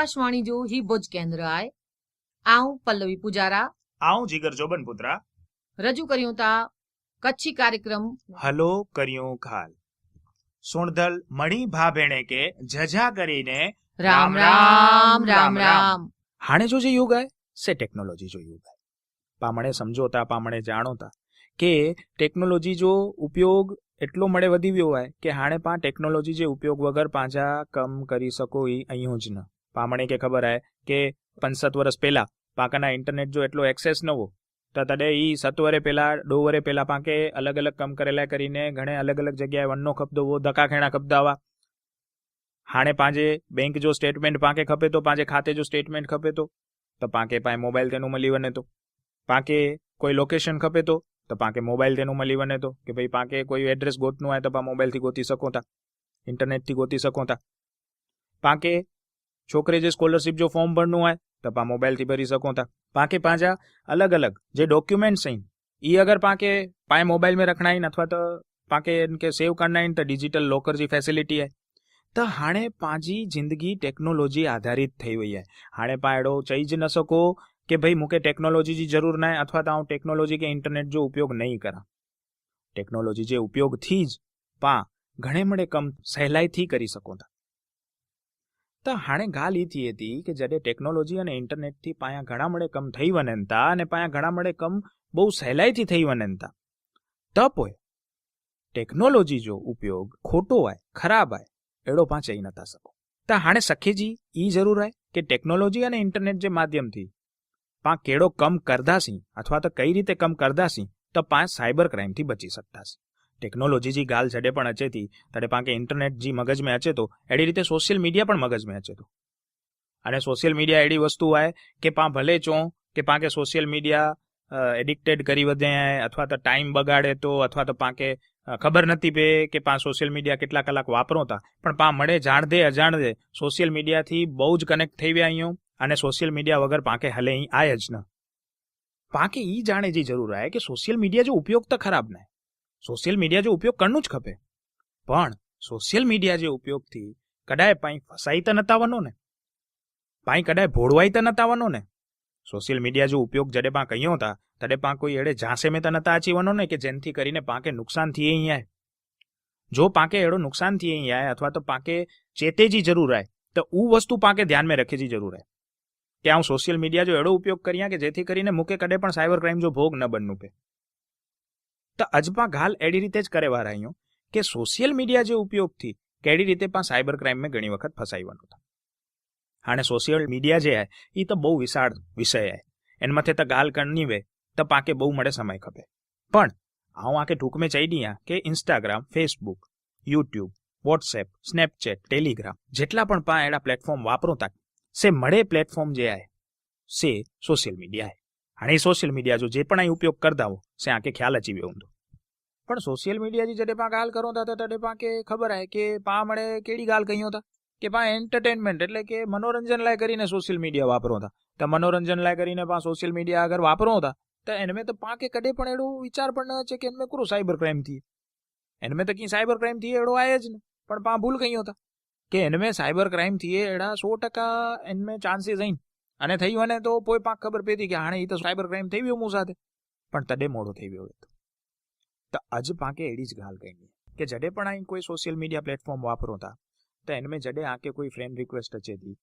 આકાશવાણી જો ही ભુજ કેન્દ્ર આય. આઉં પલ્લવી પુજારા. આવું જીગર જોબન પુત્રા. રજૂ કર્યું તા કચ્છી કાર્યક્રમ. હલો કર્યું ખાલ. સુણધલ મણી ભા ભેણે કે જજા કરીને રામ રામ રામ રામ હાણે જો જે યુગ આય? સે ટેકનોલોજી જો યુગ આય. પામણે સમજોતા પામણે જાણોતા કે ટેકનોલોજી જો ઉપયોગ એટલો મળે વધી ગયો હોય કે હાણે પા ટેકનોલોજી જે ઉપયોગ વગર પાંજા કમ કરી શકો એ અહીં જ ન. પામણે કે ખબર આય કે પંસત વર્ષ પહેલાં પાકાના ઇન્ટરનેટ જો એટલો એક્સેસ ન હો તો તડે એ સત વરે પહેલા, દો વરે પહેલાં પાકે અલગ અલગ કામ કરેલા કરીને ઘણે અલગ અલગ જગ્યાએ વનનો ખપદો હો ધક્કા ખેણા ખપદાવા હાણે પાંજે બેંક જો સ્ટેટમેન્ટ પાકે ખપે તો, પાંજે ખાતે જો સ્ટેટમેન્ટ ખપે તો તો પાકે પાસે મોબાઈલ તેનું મળી વને તો. પાકે કોઈ લોકેશન ખપે તો તો પાકે મોબાઈલ તેનું મળી વને તો, કે ભાઈ પાકે કોઈ એડ્રેસ ગોતનું હોય તો પા મોબાઈલથી ગોતી શકો તા ઇન્ટરનેટથી ગોતી શકો તા. પાકે છોકરે જે સ્કોલરશિપ જો ફોર્મ ભરનું હોય, તો પા મોબાઈલથી ભરી શકો તા. પાંકે પાંજા અલગ અલગ, જે ડોક્યુમેન્ટ્સ હૈ એ અગર પાંકે પાએ મોબાઈલ મેં રખના इन અથવા તો પાંકે इनके सेव करना इन तो डिजिटल लॉकर जी फैसिलिटी है તો હાણે પાંજી જિંદગી ટેકનોલોજી આધારિત થઈ હોય હે. હાણે પાડો ચઈ જ ન શકો કે ભાઈ મૂકે ટેકનોલોજીની જરૂર ના અથવા તો હું ટેકનોલોજી કે ઇન્ટરનેટ જો ઉપયોગ નહીં કરા. ટેકનોલોજી જે ઉપયોગથી જ પા ઘણે મળે કમ સહેલાઈથી કરી શકો તા. તો હાણે ગાલ ઈતી હતી કે જ્યારે ટેકનોલોજી અને ઇન્ટરનેટથી પાયા ઘણા મળે કમ થઈ વનંતા અને પાયા ઘણા મળે કમ બહુ સહેલાઈથી થઈ વનંતા તપોય ટેકનોલોજી જો ઉપયોગ ખોટો આય ખરાબ આય એડો પાંચ એ નતા શકો. તો હાણે સખીજી ઈ જરૂર આય કે ટેકનોલોજી અને ઇન્ટરનેટ જે માધ્યમથી પા કેડો કમ કરદાસી અથવા તો કઈ રીતે કમ કરદાસી તો પાંચ સાયબર ક્રાઇમથી બચી શકતાસી ટેકનोलॉजी जी ॻाल्हि जॾहिं पण अचे थी तॾहिं पाण खे इंटरनेट जी मग़ज़ में अचे थो अहिड़ी रीते सोशल मीडिया पण मग़ज़ में अचे थो अने सोशल मीडिया अहिड़ी वस्तू आहे की पाण भले चऊं की पाण खे सोशल मीडिया एडिक्टेड કરી वधे ऐं અથવા તો ટાઈમ બગાડે તો, અથવા તો પાણ કે ખબર નથી પે કે પાણ સોશિયલ મીડિયા કેટલા કલાક વાપરો હતા પણ પાણ મળે જાણદે અજાણદે સોશિયલ મીડિયાથી બહુ જ કનેક્ટ થઈ વિયા આहियूं અને સોશિયલ મીડિયા વગર પાંકે હલે અહીં આય જ ન. પાંકે એ જાણે જી જરૂર आहे કે સોશિયલ મીડિયા જો ઉપયોગ તો ખરાબ ના સોશિયલ મીડિયા જો ઉપયોગ કરવું જ ખપે. પણ સોશિયલ મીડિયા જે ઉપયોગથી કદાય પાઈ ફસાઈ તો નતાવાનો ને પાઈ કદાય ભોળવાઈ તો નતાવાનો ને સોશિયલ મીડિયા જો ઉપયોગ જડે પા કહ્યો હતા, તડે પા કોઈ એડે ઝાંસે મેં તો નતા આચીવાનો ને કે જેનથી કરીને પાકે નુકસાન થઈએ અહીંયા જો પાકે એડો નુકસાન થઈએ અહીંયા અથવા તો પાકે ચેતેજી જરૂર આય, તો ઉ વસ્તુ પાકે ધ્યાન મેં રખેજી જરૂર આય. કે હું સોશિયલ મીડિયા જો એડો ઉપયોગ કર્યા કે જેથી કરીને મૂકે કડે પણ સાયબર ક્રાઇમ જો ભોગ ન બનવું પે. તો અજમાં ઘાલ એડી રીતે જ કરે વારાયો કે સોશિયલ મીડિયા જે ઉપયોગથી કેડી રીતે પણ સાયબર ક્રાઇમમાં ઘણી વખત ફસાઈવાનું થાય હાણે સોશિયલ મીડિયા જે એ તો બહુ વિશાળ વિષય હે એનમાંથી તો ગાલ કણની વે તો પાકે બહુ મળે સમય ખપે. પણ હું આકે ટૂંકમે ચાઈડિયા કે Instagram, Facebook, YouTube, WhatsApp, Snapchat, Telegram, જેટલા પણ પા એડા પ્લેટફોર્મ વાપરો તા સે મળે પ્લેટફોર્મ જે આય, સે સોશિયલ મીડિયા અને સોશિયલ મીડિયા જો જે પણ અહીં ઉપયોગ કરતા હો સે આંકે ખ્યાલ અચીવ્યો ઊંધો. પણ સોશિયલ મીડિયા જે જડે પા ગાલ કરો તા તડે પા કે ખબર હે કે પા મળે કેડી ગાલ કહીયો તા કે પા એન્ટરટેનમેન્ટ એટલે કે મનોરંજન લાય કરીને સોશિયલ મીડિયા વાપરો તા તો મનોરંજન લાય કરીને પા સોશિયલ મીડિયા અગર વાપરો તા તો એને મેં તો પા કે કડે પણ એડું વિચાર પણ ન છે કે એને કુરો સાયબર ક્રાઇમથી. એને મેં તો કી સાયબર ક્રાઇમથી એડો આય જ ને, પણ પા ભૂલ કહીયો તા કે એને મેં સાયબર ક્રાઇમથી એડા સો ટકા એને મેં ચાન્સીસ અહીં અને થયું અને તો કોઈ પાક ખબર પેતી કે હાણે એ તો સાયબર ક્રાઇમ થઈ ગયો હું સાથે. પણ તડે મોડો થઈ ગયો હતો. તો આજ પાકે એડી જ ગાલ ગઈ કે જડે પણ અહીં કોઈ સોશિયલ મીડિયા પ્લેટફॉर्म વાપરો તા, તો એને મેં જડે આકે કોઈ ફ્રેન્ડ રિક્વેસ્ટ અચે દી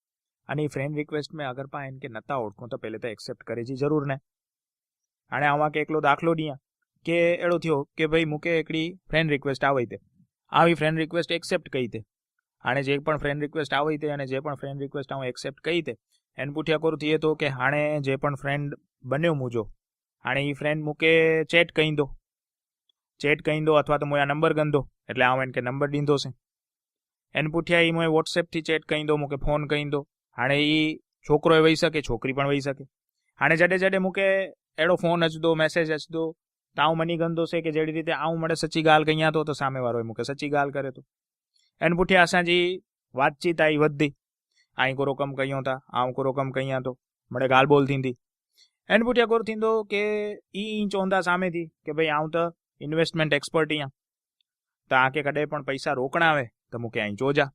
અને એ ફ્રેન્ડ રિક્વેસ્ટ મેં અગર પા એને કે નતા ઓળખું તો પહેલે તો એક્સેપ્ટ કરે જી જરૂર ને. આણે આમાં કે એકલો દાખલો દિયા કે એડો થયો કે ભાઈ મુકે એકડી ફ્રેન્ડ રિક્વેસ્ટ આવી તે. આવી ફ્રેન્ડ રિક્વેસ્ટ એક્સેપ્ટ કરી તે. આણે જે પણ ફ્રેન્ડ રિક્વેસ્ટ આવી તે અને જે પણ ફ્રેન્ડ રિક્વેસ્ટ હું એક્સેપ્ટ કરી તે એને પૂઠ્યા કરું થઈએ તો કે હાણે જે પણ ફ્રેન્ડ બન્યો મુજો, હાણે એ ફ્રેન્ડ મૂકે ચેટ કહી દો. ચેટ કહી દો અથવા તો મોય આ નંબર ગંદો એટલે આવો એને કે નંબર દીધો છે. એને પૂઠ્યા એ મોય વોટ્સએપથી ચેટ કહી દો, મૂકે ફોન કહી દો. હાણે એ છોકરો એ વહી શકે, છોકરી પણ વહી શકે. હાણે જડે જડે મૂકે એડો ફોન અચદો મેસેજ અચદો તો આવું મની ગંદો છે કે જેડી રીતે આવું મળે સચ્ચી ગાલ કહીયા તો સામેવાળો મૂકે, સચ્ચી ગાલ કરે તો. એને પૂઠ્યા વાતચીત આવી વધી ಆಯ್ಕೊರೋ ಕಮ್ ಕೈಯೋ ತಾ ಆಂಕೊರೋ ಕಮ್ ಕೈಯಾ તો. મને ગાલ બોલતી હતી એન પૂછ્યા કોર થીંદો કે ઈ ઇંચ ઓંદા સામેથી કે ભાઈ આવું તો ઇન્વેસ્ટમેન્ટ એક્સપર્ટ અહીંયા તો આ કે કડે પણ પૈસા રોકણાવે, તો મૂકે અહીં જોજા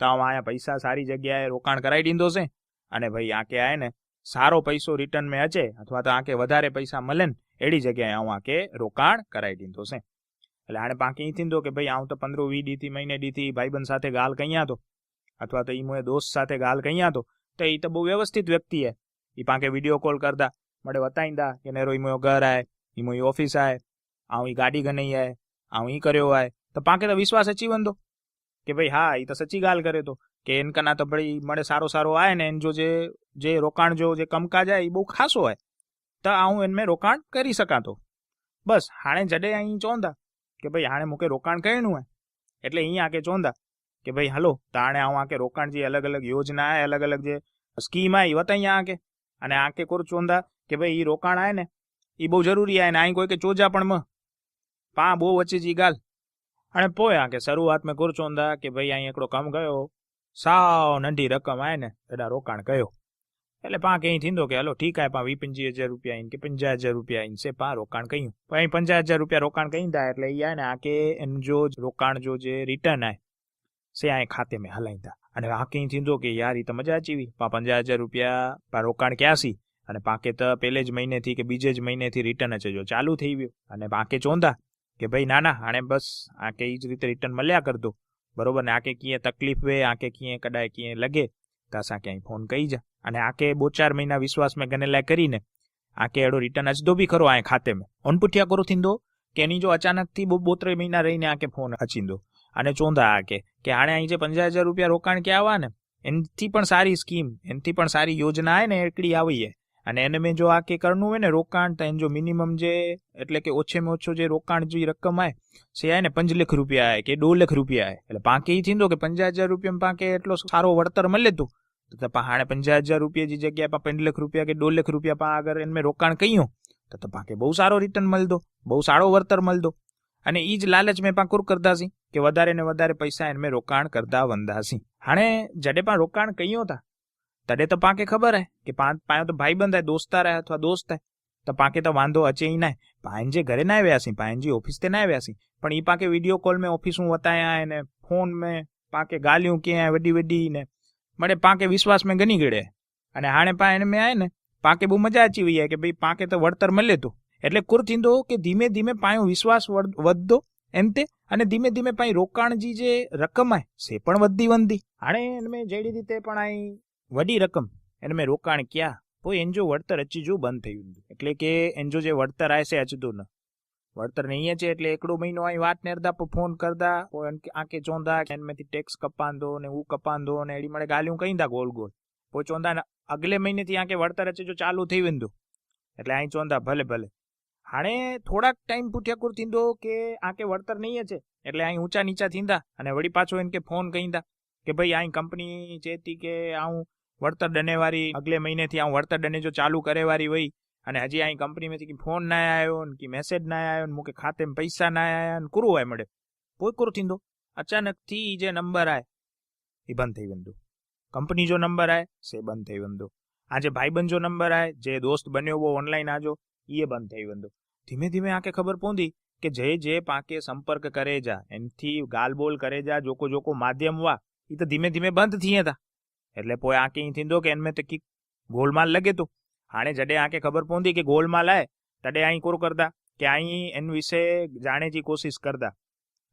તો આયા પૈસા સારી જગ્યાએ રોકાણ કરાવી દીધો છે, અને ભાઈ આ કે આય ને સારો પૈસો રિટર્ન મેં અચે અથવા તો આંકે વધારે પૈસા મળે ને એડી જગ્યાએ હું આંકે રોકાણ કરાવી દીધો છે. એટલે આને પાકી થી દો કે ભાઈ આવું તો પંદર વી દીથી મહિને દીથી ભાઈબંધ સાથે ગાલ કહીયા તો. અથવા તો ઈ મોએ દોસ્ત સાથે ગાલ કહ્યા તો તો એ તો બહુ વ્યવસ્થિત વ્યક્તિ હે. એ પાંકે વીડિયો કોલ કરતા, મળે વતાઈંदा કે નેરો ઈમો ઘર આય ઈમો ઓફિસ આય, આવું ઈ ગાડી ગનઈ આય, આવું ઈ કર્યો આય, તો પાંકે તો વિશ્વાસ સચી વંદો કે ભાઈ હા એ તો સચી ગાલ કરે તો. કે એનકના તો ભાઈ મળે સારો સારો આય ને એન જો જે જે રોકાણ જો, જે કમકાજ આય એ બહુ ખાસો હોય તો આ હું મેં રોકાણ કરી શકાતો. બસ, હાણે જડે અહીં ચોંધા કે ભાઈ હાણે મૂકે રોકાણ કર્યું હોય એટલે અહીંયા આકે ચોંદા કે ભાઈ, હલો, તાણે આવું આંકે રોકાણ જે અલગ અલગ યોજના આય, અલગ અલગ જે સ્કીમ આવી વતાઈ આંકે આકે. અને આંકે કોર ચોંદા કે ભાઈ એ રોકાણ આય ને એ બહુ જરૂરી આય ને અહીં કોઈ કે ચોજા પણ મ. પા, બહુ વચ્ચે જી ગાલ. અને પોય આંકે શરૂઆત મેં કોર ચોંદા કે ભાઈ અહીં એકડો કામ ગયો, સાવ નંઢી રકમ આય ને, એડા રોકાણ કયો એટલે પા કઈ થીંદો કે, હલો, ઠીક આય, પા વી પંજી હજાર રૂપિયા આઈને કે પંજા હજાર રૂપિયા આઈને. છે પા, રોકાણ કહ્યું પણ અહીં પંજા હજાર રૂપિયા રોકાણ કહી દા એટલે એ આય ને આ કે એનું જો રોકાણ જો જે રિટર્ન આય સે આए ખાતે મેં હલાઈ અને વાકઈ થીંદો કે યાર એ તો મજા ચીવી પા પંજા હજાર રૂપિયા, પા રોકાણ ક્યાં સી અને પાકે તો પહેલે જ મહિનેથી કે બીજે જ મહિનેથી રિટર્ન જ જો ચાલુ થઈ ગયું. અને પાકે ચોંધા કે ભાઈ, ના ના, આણે બસ આકે એ જ રીતે રિટર્ન મળ્યા કરતો બરોબર, ને આકે કીએ તકલીફ વે આકે કીએ કદાય કીએ લગે. તાસા ક્યાંય ફોન કહી જા. અને આકે બો ચાર મહિના વિશ્વાસ મેં ગનેલા કરીને આકે એડો રિટર્ન અચદો બી ખરો, આ ખાતે મેં. ઓનપુઠિયા કરો થીંદો. કે એની જો અચાનકથી બહુ બોત્રે મહિના રહીને આકે ફોન અચીંદો અને ચોંધા આ કે હાણે અહીં જે પંજા હજાર રૂપિયા રોકાણ કે આવા ને, એનથી પણ સારી સ્કીમ, એનથી પણ સારી યોજના આવે ને, એકડી આવીએ અને એને મેં જો આ કે કરનું હોય ને, રોકાણ, તો એને જો મિનિમમ જે, એટલે કે ઓછેમાં ઓછો જે રોકાણ જે રકમ આવે સે આવે ને પંજ લાખ રૂપિયા આવે કે દોઢ લાખ રૂપિયા આવે એટલે પાંકે એ થીંદો કે પંજા હજાર રૂપિયા પાંકે એટલો સારો વળતર મળે તું. તો હાણે પંજા હજાર રૂપિયા જે જગ્યાએ પા પંજ લાખ રૂપિયા કે દોઢ લાખ રૂપિયા પા આગળ એને મેં રોકાણ કહ્યું, તો તો પાંકે બહુ સારો રિટર્ન મળદો બહુ સારો વળતર મળદો અને એ જ લાલચ મેં પા કુર કરતા સી કે વધારે ને વધારે પૈસા એનમે રોકાણ કરતા વંદાસી. હાણે જડે પણ રોકાણ કયો હતા તડે તો પાંકે ખબર હે કે પાયો તો ભાઈ બંધ હે દોસ્તાર હે અથવા દોસ્ત હે તો પાંકે તો વાંધો અચે ઈ નાય. પાંજે ઘરે ના આવ્યા સી પાંજી ઓફિસ તે ના આવ્યા સી પણ ઈ પાંકે વિડિયો કોલ મે ઓફિસ હું બતાયા એને ફોન મે, પાંકે ગાલ્યું કે વડી વડી ને મને પાંકે વિશ્વાસ મે ગની ગડે અને હાણે પા એને મે આય ને, પાંકે બહુ મજા આચી વઈ કે ભાઈ પાંકે તો વળતર મળે તું. એટલે કુર થીંદો કે ધીમે ધીમે પાયો વિશ્વાસ વધતો તે? અને ધીમે ધીમે પાઈ રોકાણજી જે રકમ આય, સે પણ વધતી વંધી. હાણે એને મેં જેડી રીતે પણ આઈ વડી રકમ. એને મેં રોકાણ ક્યાં? તો એન જો વળતર અચી જો બંધ થયું એટલે કે એન જો વળતર આય છે અચતું ન. વળતર નહીં છે એટલે એકડો મહિનો આઈ વાત નેરદા પર ફોન કરદા આંકે ચોંધા એનમેથી ટેક્સ કપાંદો ને હું કપાંદો ને એડી મળે ગાલ્યું કહીંદા ગોલ ગોલ. પો ચોંધા અગલે મહિનેથી આંકે વળતર અચે જો ચાલુ થઈ વેંદો એટલે અહીં ચોંધા ભલે ભલે. હાણે થોડાક ટાઈમ પૂઠ્યાકુર થીંદો કે આકે વળતર નહીં છે એટલે અહીં ઊંચા નીચા થીંદા અને વળી પાછો એને કે ફોન કહીંદા કે ભાઈ અહીં કંપની ચેતી કે આવું વળતર ડને વારી અગલે મહિનેથી આવું વળતર ડને જો ચાલુ કરે વારી વઈ અને હજી અહીં કંપનીમાંથી કે ફોન ના આવ્યો ને કે મેસેજ ના આવ્યો ને મૂકે ખાતે પૈસા ના આવ્યા ને કુરું હોય મળે કોઈ કુરું થીંદો અચાનકથી જે નંબર આવે એ બંધ થઈ બંધો કંપની જો નંબર આવે સે બંધ થઈ વેંદો આજે ભાઈબંધ જો નંબર આવે જે દોસ્ત બન્યો બહુ ઓનલાઈન આજો એ બંધ થઈ વેંદો ધીમે ધીમે આંખે ખબર પહોંચી કે જે જે પાંકે સંપર્ક કરે જા, એનથી ગાલબોલ કરે જા જોકો જોકો માધ્યમ વા એ તો ધીમે ધીમે બંધ થઈએ તા. એટલે પોઈ આંકે અહીં થીંદો કે એનમે તો કી ગોલમાલ લગે તો. હાણે જડે આંકે ખબર પહોંચી કે ગોલમાલ આય, તડે અહીં કોર કરતા, કે અહીં એન વિશે જાણેજી કોશિશ કરતા.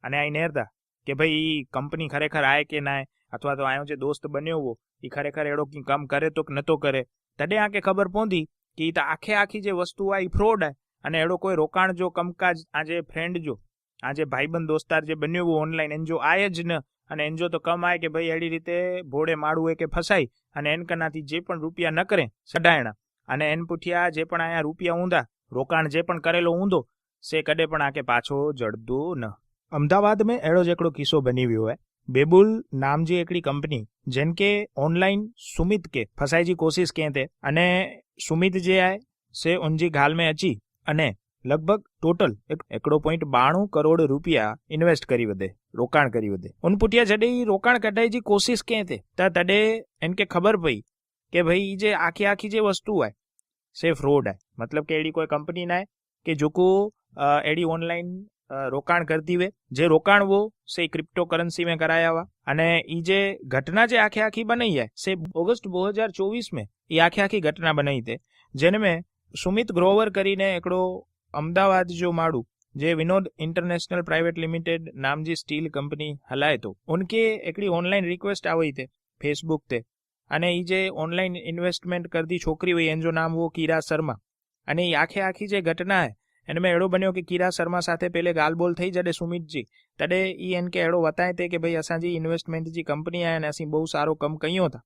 અને અહીં નેરતા કે ભાઈ કંપની ખરેખર આય કે ના અથવા તો આયો જે દોસ્ત બન્યો હો એ ખરેખર એડો કંઈ કામ કરે તો કે નતો કરે. તડે આંકે ખબર પહોંચી કે એ તો આખે આખી જે વસ્તુ આ એ ફ્રોડ આય અને એડો કોઈ રોકાણ જો, કમકાજ, આ જે ફ્રેન્ડ જો, આ જે ભાઈબંધ, દોસ્તાર જે બન્યું એવું ઓનલાઈન એન્જો આય જ ન, અને એન્જો તો કમ આય કે ભાઈ એડી રીતે ભોળે માળું હોય કે ફસાય, અને એનકનાથી જે પણ રૂપિયા ન કરે, સડાયણા, અને એન પૂઠ્યા જે પણ આયા રૂપિયા ઊંધા, રોકાણ જે પણ કરેલો ઊંધો, સે કદે પણ આકે પાછો જડદો ન. અમદાવાદ મેં એડો જેકડો કિસ્સો બની ગયો હે. બેબુલ નામજી એકડી કંપની, જેન કે ઓનલાइन सुमित के फसाई जी कोशिश किए थे અને સુમિત જે આય, સે ઉનજી ઘાલ મેં અચી અને લગભગ ટોટલ એકડો પોઈન્ટ બાણું કરોડ રૂપિયા ઇન્વેસ્ટ કરી વધે, રોકાણ કરી વધે. ઉન પુટિયા છડે એ રોકાણ કઢાઈ જે કોશિશ કે તે? તા તડે એને કે ખબર પડી કે ભાઈ જે આખી આખી જે વસ્તુ હોય સે ફ્રોડ હે મતલબ કે એડી કોઈ કંપની ના કે જોકો એડી ઓનલાઈન રોકાણ કરતી વે જે રોકાણ વો સે ક્રિપ્ટો કરન્સી મેં કરાયા વા. અને એ જે ઘટના જે આખી આખી બનાઈ હે સે ઓગસ્ટ 2024 में ये આખી આખી ઘટના બનાઈ તે. જેને મેં સુમિત ગ્રોવર કરીને हिकिड़ो अहमदाबाद जो माण्हू जे विनोद इंटरनेशनल प्राइवेट लिमिटेड नाम जी स्टील कंपनी हलाए थो उनखे हिकिड़ी ऑनलाइन रिक्वेस्ट આવી તે ફેસબુક તે અને એ જે ઓનલાઈન ઇન્વેસ્ટમેન્ટ કરતી છોકરી હોય એનું નામ वो कीरा शर्मा અને એ આખે આખી જે ઘટના હે એને મેં अहिड़ो बनियो कि कीरा शर्मा સાથે પહેલે ॻाल्हि ॿोल થઈ जॾहिं सुमित जी तॾहिं ई हिन खे अहिड़ो वताए ते कि भई असांजी इन्वेस्टमेंट जी कंपनी आहे અને ਅਸੀਂ બહુ સારો કમ કયો था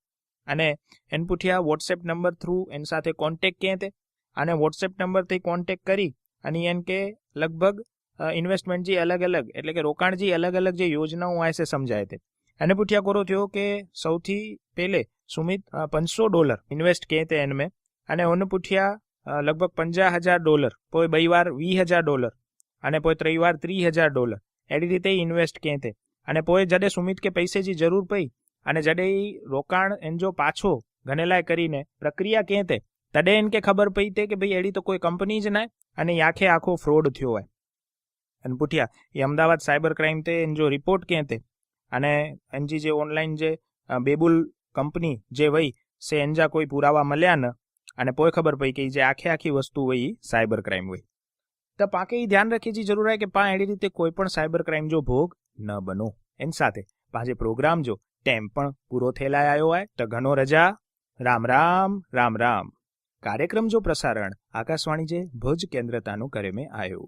અને એન પુઠિયા વોટ્સએપ નંબર થ્રુ એની સાથે કોન્ટેક્ટ કયે તે અને વોટ્સએપ નંબરથી કોન્ટેક કરી અને એમ કે લગભગ ઇન્વેસ્ટમેન્ટ જે અલગ અલગ એટલે કે રોકાણ જે અલગ અલગ જે યોજનાઓ આ છે સમજાય તે. અને પૂછ્યા કરો થયો કે સૌથી પહેલે સુમિત પાંચસો ડોલર ઇન્વેસ્ટ કહે તે એનમે અને ઓને પૂછ્યા લગભગ પંજા હજાર ડોલર, કોઈ બે વાર વી હજાર ડોલર અને કોઈ ત્રણ વાર ત્રીસ હજાર ડોલર. એડી રીતે ઇન્વેસ્ટ કહે તે. અને પોએ જડે સુમિત કે પૈસેજી જરૂર પઈ અને જડે રોકાણ એન જો પાછો ગનેલાય કરીને પ્રક્રિયા કહે તે તડે એનકે ખબર પડી તે કે ભાઈ એડી તો કોઈ કંપની જ ના અને આખે આખો ફ્રોડ થયો હોય. અને પૂઠ્યા એ અમદાવાદ સાયબર ક્રાઇમ તે એન જો રિપોર્ટ કે તે, અને એનજી જે ઓનલાઈન જે બેબુલ કંપની જે વહી સે એનજા કોઈ પુરાવા મળ્યા ન, અને પોઈ ખબર પડી કે જે આખે આખી વસ્તુ હોય સાયબર ક્રાઇમ હોય તો પાકે એ ધ્યાન રાખી જે જરૂર હોય કે પા એડી રીતે કોઈ પણ સાયબર ક્રાઇમ જો ભોગ ન બનો. એની સાથે પાજે પ્રોગ્રામ જો, ટેમ પણ પૂરો થયેલા આવ્યો હોય, તો ઘણો રજા, રામ રામ રામ રામ. કાર્યક્રમ જો પ્રસારણ આકાશવાણી જે ભુજ કેન્દ્રતાનું કરે મેં આયો.